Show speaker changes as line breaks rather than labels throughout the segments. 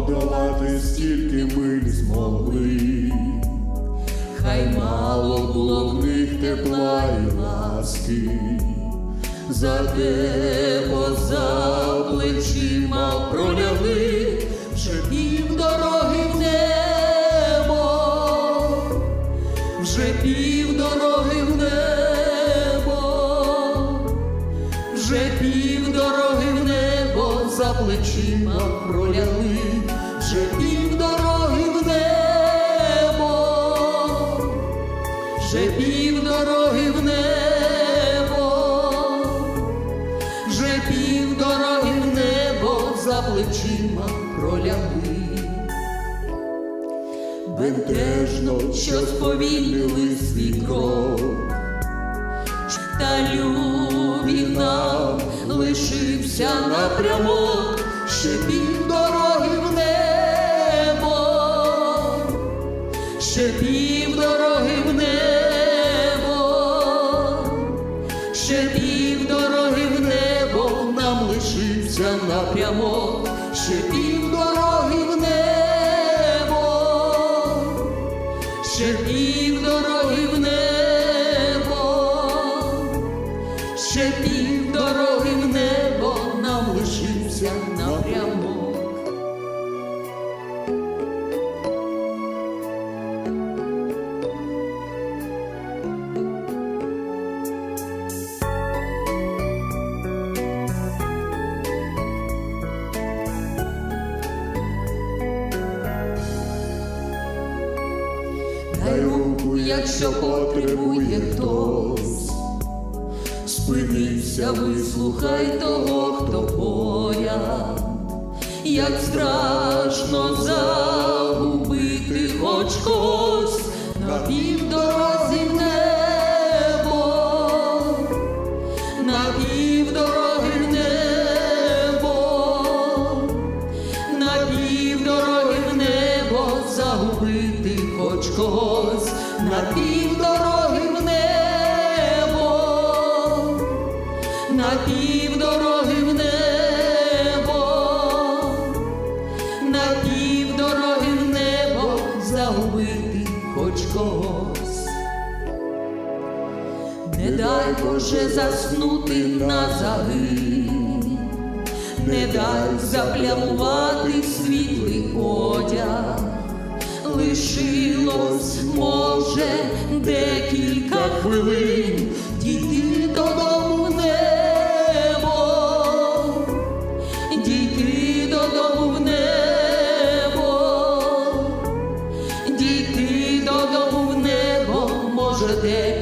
дати стільки ми не змогли.
хай мало було в них
тепла і ласки, зате поза плечима проляли
плечима проляли, вже пів дороги в небо, вже пів дороги в небо, вже пів дороги в небо за плечима проляли. Бентежно, що сповільнили свій крок, та нам лишився напрямок, ще пів дороги в небо, ще пів дороги в небо, ще пів дороги в небо нам лишився напрямок, ще пів дороги в небо, ще пів пів дороги в небо нам лишився напрямок. Дай руку, якщо потребує хтось, спинися, вислухай того, хто поряд, як страшно загубити хоч когось на півдорозі небо, на півдороги небо, на півдороги в небо загубити хоч когось, на півдороги Не дай Боже заснути на загин, не дай заплямувати світлий одяг, лишилось, може, декілька хвилин,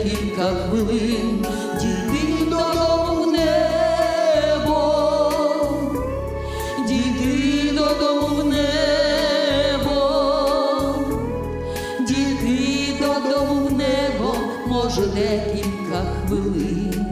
кілька хвилин діти додому в небо, діти додому в небо, діти додому в небо, може декілька хвилин.